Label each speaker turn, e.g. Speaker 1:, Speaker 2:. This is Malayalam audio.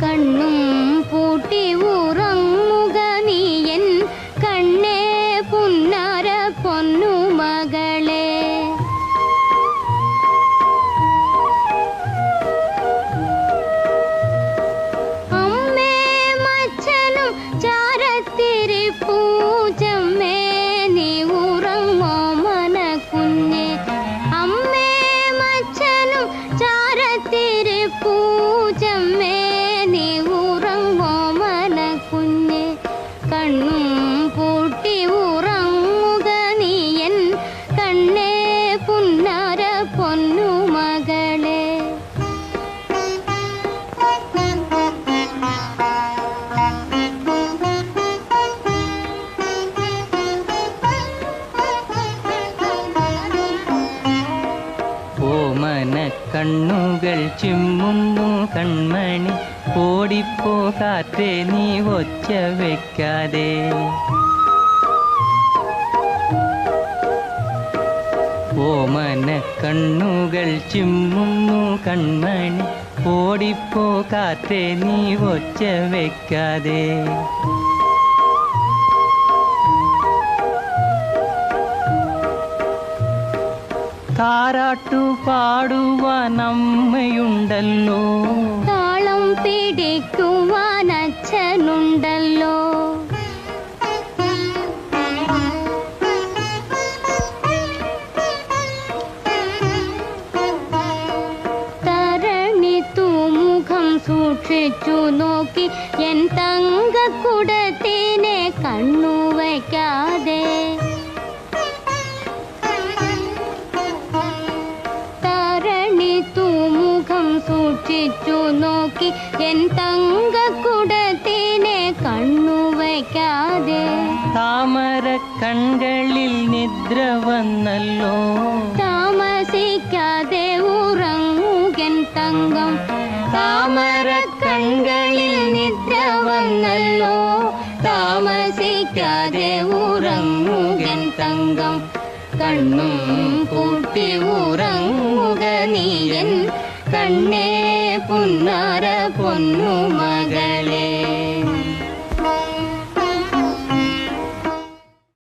Speaker 1: കണ്ണു കണ്ണുകൾ ചിമ്മുന്നു കൺമണി. ഓടിപ്പോ കാറ്റേ നീ ഒച്ച വെക്കാതെ. ഓമന കണ്ണുകൾ ചിമ്മുന്നു കൺമണി. ഓടിപ്പോ കാറ്റേ നീ ഒച്ച വെക്കാതെ. താരാട്ടു പാടുവാൻ അമ്മയുണ്ടല്ലോ
Speaker 2: താളം പിടിക്കുവാൻ അച്ഛനുണ്ടല്ലോ. തരണി തൂമുഖം സൂക്ഷിച്ചു നോക്കി എൻ തങ്കക്കുടത്തിനെ കണ്ണു വയ്ക്കാതെ സൂക്ഷിച്ചു നോക്കി. എൻ തങ്കക്കുടത്തിനെ കണ്ണു വയ്ക്കാതെ.
Speaker 1: താമര കൺകളിൽ നിദ്ര വന്നല്ലോ.
Speaker 2: താമസിക്കാതെ ഉറങ്ങുകൻ തങ്കം. താമര കൺകളിൽ നിദ്ര വന്നല്ലോ. താമസിക്കാതെ ഉറങ്ങുകൻ തങ്കം. കണ്ണും പൂട്ടി ഉറങ്ങുക നീയൻ கண்ணே புன்னார பொன்னு மக